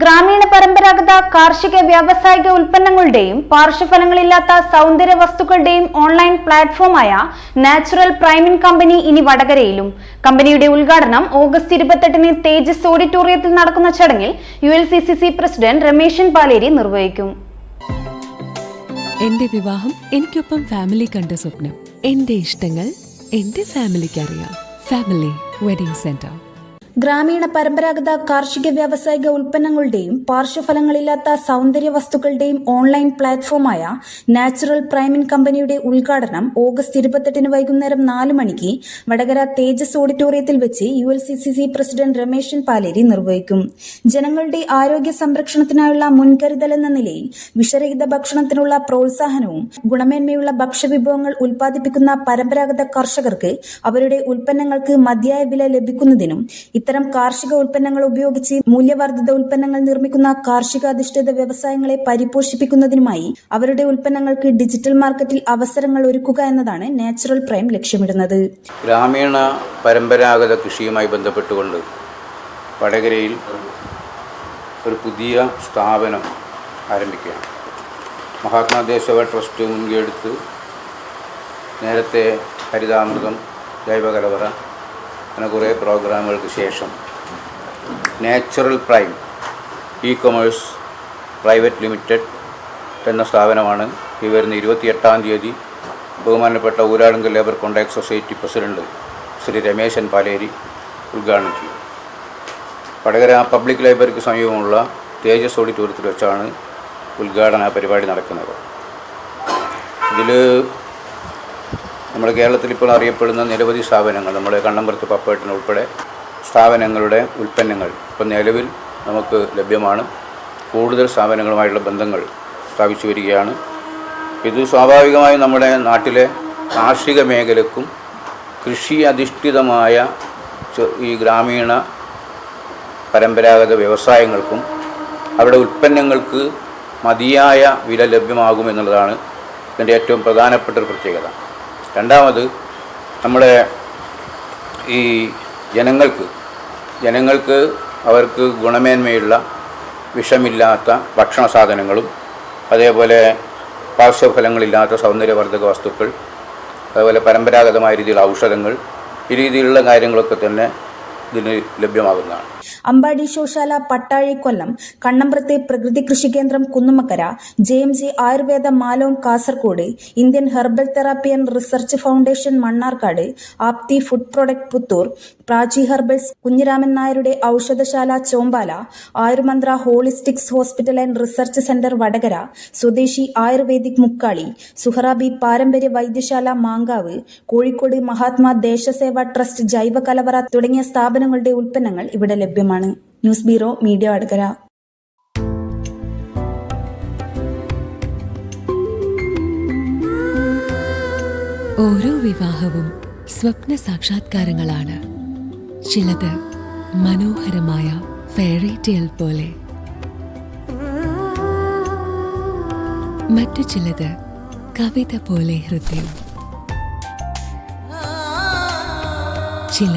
ഗ്രാമീണ പരമ്പരാഗത കാർഷിക വ്യാവസായിക ഉൽപ്പന്നങ്ങളുടെയും പാർശ്വഫലങ്ങളില്ലാത്ത സൗന്ദര്യ വസ്തുക്കളുടെയും ഓൺലൈൻ പ്ലാറ്റ്ഫോമായ നാച്ചുറൽ പ്രൈമിൻ കമ്പനി ഇനി വടകരയിലും. കമ്പനിയുടെ ഉദ്ഘാടനം ഓഗസ്റ്റ് ഇരുപത്തെട്ടിന് തേജസ് ഓഡിറ്റോറിയത്തിൽ നടക്കുന്ന ചടങ്ങിൽ U L C C C president Rameshan Paleri നിർവഹിക്കും. എന്റെ വിവാഹം എനിക്കൊപ്പം ഫാമിലി കണ്ട സ്വപ്നം. എന്റെ ഇഷ്ടങ്ങൾ എന്റെ ഫാമിലിക്ക് അറിയാം ഫാമിലി വെഡിംഗ് സെന്റർ. ഗ്രാമീണ പരമ്പരാഗത കാർഷിക വ്യാവസായിക ഉൽപ്പന്നങ്ങളുടെയും പാർശ്വഫലങ്ങളില്ലാത്ത സൗന്ദര്യ വസ്തുക്കളുടെയും ഓൺലൈൻ പ്ലാറ്റ്ഫോമായ നാച്ചുറൽ പ്രൈമിൻ കമ്പനിയുടെ ഉദ്ഘാടനം ഓഗസ്റ്റ് ഇരുപത്തെട്ടിന് വൈകുന്നേരം നാല് മണിക്ക് വടകര തേജസ് ഓഡിറ്റോറിയത്തിൽ വെച്ച് U L C C C president Rameshan Paleri നിർവഹിക്കും. ജനങ്ങളുടെ ആരോഗ്യ സംരക്ഷണത്തിനായുള്ള മുൻകരുതൽ എന്ന നിലയിൽ വിഷരഹിത ഭക്ഷണത്തിനുള്ള പ്രോത്സാഹനവും ഗുണമേന്മയുള്ള ഭക്ഷ്യവിഭവങ്ങൾ ഉൽപ്പാദിപ്പിക്കുന്ന പരമ്പരാഗത കർഷകർക്ക് അവരുടെ ഉൽപ്പന്നങ്ങൾക്ക് മതിയായ വില ലഭിക്കുന്നതിനും ഇത്തരം കാർഷിക ഉൽപ്പന്നങ്ങൾ ഉപയോഗിച്ച് മൂല്യവർദ്ധിത ഉൽപ്പന്നങ്ങൾ നിർമ്മിക്കുന്ന കാർഷിക അധിഷ്ഠിത വ്യവസായങ്ങളെ പരിപോഷിപ്പിക്കുന്നതിനുമായി അവരുടെ ഉൽപ്പന്നങ്ങൾക്ക് ഡിജിറ്റൽ മാർക്കറ്റിൽ അവസരങ്ങൾ ഒരുക്കുക എന്നതാണ് നാച്ചുറൽ പ്രൈം ലക്ഷ്യമിടുന്നത്. ഗ്രാമീണ പരമ്പരാഗത കൃഷിയുമായി ബന്ധപ്പെട്ടുകൊണ്ട് വടകരയിൽ ഒരു പുതിയ സ്ഥാപനം ആരംഭിക്കുകയാണ്. മഹാത്മാദേശവ ട്രസ്റ്റ് മുൻകൈയെടുത്ത് നേരത്തെ ഹരിതാമൃതം ജൈവകലവറ അങ്ങനെ കുറേ പ്രോഗ്രാമുകൾക്ക് ശേഷം natural prime e commerce private limited എന്ന സ്ഥാപനമാണ്. ഈ വരുന്ന ഇരുപത്തിയെട്ടാം തീയതി ബഹുമാനപ്പെട്ട Uralungal labour contract society president Shri Rameshan Paleri ഉദ്ഘാടനം ചെയ്യും. വടകര പബ്ലിക് ലൈബ്രറിക്ക് സമീപമുള്ള തേജസ് ഓഡിറ്റോറിയത്തിൽ വെച്ചാണ് ഉദ്ഘാടന പരിപാടി നടക്കുന്നത്. ഇതിൽ നമ്മുടെ കേരളത്തിൽ ഇപ്പോൾ അറിയപ്പെടുന്ന നിരവധി സ്ഥാപനങ്ങൾ നമ്മുടെ കണ്ണമ്പുറത്ത് പപ്പേട്ടൻ ഉൾപ്പെടെ സ്ഥാപനങ്ങളുടെ ഉൽപ്പന്നങ്ങൾ ഇപ്പം നിലവിൽ നമുക്ക് ലഭ്യമാണ്. കൂടുതൽ സ്ഥാപനങ്ങളുമായുള്ള ബന്ധങ്ങൾ സ്ഥാപിച്ചു വരികയാണ്. ഇത് സ്വാഭാവികമായും നമ്മുടെ നാട്ടിലെ കാർഷിക മേഖലക്കും കൃഷി അധിഷ്ഠിതമായ ഈ ഗ്രാമീണ പരമ്പരാഗത വ്യവസായങ്ങൾക്കും അവരുടെ ഉൽപ്പന്നങ്ങൾക്ക് മതിയായ വില ലഭ്യമാകുമെന്നുള്ളതാണ് ഇതിന്റെ ഏറ്റവും പ്രധാനപ്പെട്ട ഒരു പ്രത്യേകത. രണ്ടാമത് നമ്മുടെ ഈ ജനങ്ങൾക്ക് ജനങ്ങൾക്ക് അവർക്ക് ഗുണമേന്മയുള്ള വിഷമില്ലാത്ത ഭക്ഷണ സാധനങ്ങളും അതേപോലെ പാർശ്വഫലങ്ങളില്ലാത്ത സൗന്ദര്യവർദ്ധക വസ്തുക്കൾ അതുപോലെ പരമ്പരാഗതമായ രീതിയിലുള്ള ഔഷധങ്ങൾ ഈ രീതിയിലുള്ള കാര്യങ്ങളൊക്കെ തന്നെ ഇതിന് ലഭ്യമാകുന്നതാണ്. അമ്പാടി ശോശാല പട്ടാഴി കൊല്ലം കണ്ണമ്പ്രത്തെ പ്രകൃതി കൃഷി കേന്ദ്രം Kunnumakkara J M G Ayurveda Malom Kasaragod Indian herbal therapy and research foundation Mannarkkad Apthi food product Puthur Prachi herbals Kunhiraman നായരുടെ ഔഷധശാല Chombala Ayurmantra holistics hospital and research centre Vadakara Swadeshi ayurvedic Mukkali Suharabi പാരമ്പര്യ വൈദ്യശാല Mankavu Kozhikode Mahatma Deshaseva trust ജൈവ കലവറ തുടങ്ങിയ സ്ഥാപനങ്ങളുടെ ഉൽപ്പന്നങ്ങൾ ഇവിടെ ലഭ്യമാണ്. News bureau media Vadakara. ഓരോ വിവാഹവും സ്വപ്ന സാക്ഷാത്കാരങ്ങളാണ്. ചിലത് മനോഹരമായ ഫെയറി ടെയിൽ പോലെ. മറ്റു ചിലത് കവിത പോലെ ഹൃദയം. ചില